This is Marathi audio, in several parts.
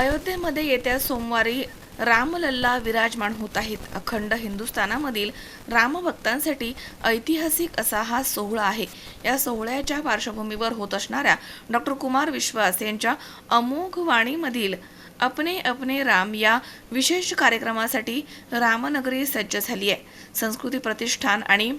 अयोध्येमध्ये येत्या सोमवारी रामलल्ला विराजमान होत आहेत. अखंड हिंदुस्थानामधील रामभक्तांसाठी ऐतिहासिक असा हा सोहळा आहे. या सोहळ्याच्या पार्श्वभूमीवर होत असणाऱ्या डॉक्टर कुमार विश्वास यांच्या अमोघ वाणीमधील अपने अपने राम या विशेष कार्यक्रमासाठी रामनगरी सज्ज झाली आहे. संस्कृती प्रतिष्ठान आणि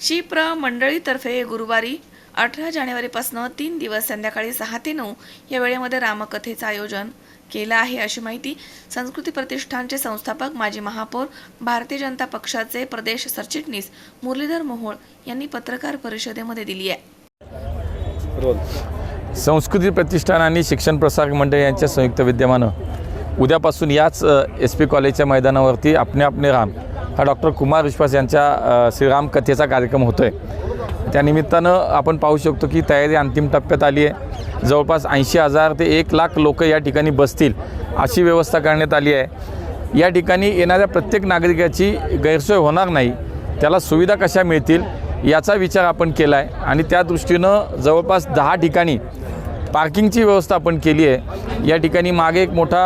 शिप्र मंडळीतर्फे गुरुवारी अठरा जानेवारीपासून तीन दिवस संध्याकाळी सहा ते नऊ या वेळेमध्ये रामकथेचं आयोजन केला आहे अशी माहिती संस्कृती प्रतिष्ठानचे संस्थापक माजी महापौर भारतीय जनता पक्षाचे प्रदेश सरचिटणीस मुरलीधर मोहोळ यांनी पत्रकार परिषदेमध्ये दिली आहे. संस्कृती प्रतिष्ठान आणि शिक्षण प्रसारक मंडळ यांच्या संयुक्त विद्यमानं उद्यापासून याच एस पी कॉलेजच्या मैदानावरती आपणे आपणे राम हा डॉक्टर कुमार विश्वास यांच्या श्रीराम कथेचा कार्यक्रम होतो आहे त्यानिमित्तानं आपण पाहू शकतो की तयारी अंतिम टप्प्यात आली आहे. जवळपास ऐंशी हजार ते एक लाख लोक या ठिकाणी बसतील अशी व्यवस्था करण्यात आली आहे. या ठिकाणी येणाऱ्या प्रत्येक नागरिकाची गैरसोय होणार नाही. त्याला सुविधा कशा मिळतील याचा विचार आपण केला आहे आणि त्या दृष्टीनं जवळपास दहा ठिकाणी पार्किंगची व्यवस्था आपण केली आहे. या ठिकाणी मागे एक मोठा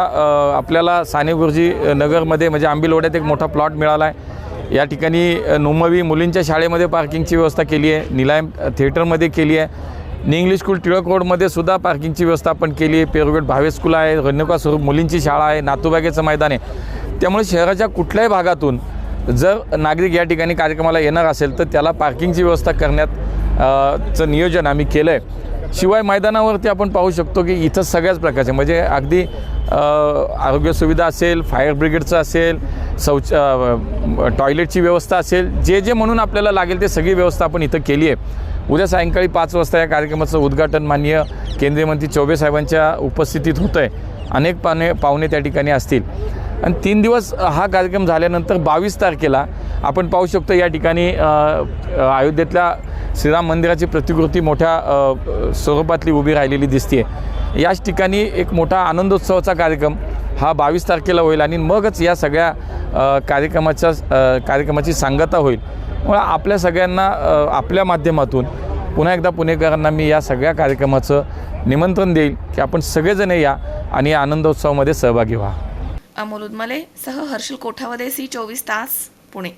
आपल्याला साने गुरुजी नगरमध्ये म्हणजे आंबिलवड्यात एक मोठा प्लॉट मिळाला आहे या ठिकाणी नुमवी मुलींच्या शाळेमध्ये पार्किंगची व्यवस्था केली आहे. निलायम थिएटरमध्ये केली आहे. इंग्लिश स्कूल टिळक रोडमध्ये सुद्धा पार्किंगची व्यवस्था आपण केली आहे. पेरुगेट भावे स्कूल आहे रेणुका स्वरूप मुलींची शाळा आहे नातूबागेचं मैदान आहे. त्यामुळे शहराच्या कुठल्याही भागातून जर नागरिक या ठिकाणी कार्यक्रमाला येणार असेल तर त्याला पार्किंगची व्यवस्था करण्यात चं नियोजन आम्ही केलं आहे शिवाय मैदानावरती आपण पाहू शकतो की इथं सगळ्याच प्रकारचे म्हणजे अगदी आरोग्य सुविधा असेल फायर ब्रिगेडचं असेल शौच टॉयलेटची व्यवस्था असेल जे जे म्हणून आपल्याला लागेल ते सगळी व्यवस्था आपण इथं केली आहे. उद्या सायंकाळी पाच वाजता या कार्यक्रमाचं उद्घाटन माननीय केंद्रीय मंत्री चौबे साहेबांच्या उपस्थितीत होतं आहे अनेक पाने पाहुणे त्या ठिकाणी असतील. आणि तीन दिवस हा कार्यक्रम झाल्यानंतर बावीस तारखेला आपण पाहू शकतो या ठिकाणी अयोध्येतल्या श्रीराम मंदिराची प्रतिकृती मोठ्या स्वरूपातली उभी राहिलेली दिसते याच ठिकाणी एक मोठा आनंदोत्सवाचा कार्यक्रम हा बावीस तारखेला होईल आणि मगच या सगळ्या कार्यक्रमाच्या कार्यक्रमाची सांगता होईल. मुळे आपल्या सगळ्यांना आपल्या माध्यमातून पुन्हा एकदा पुणेकरांना मी या सगळ्या कार्यक्रमाचं निमंत्रण देईल की आपण सगळेजण या आणि या आनंदोत्सवामध्ये सहभागी व्हा. अमोल उदमले सह हर्षल कोठावदे सी चोवीस तास पुणे.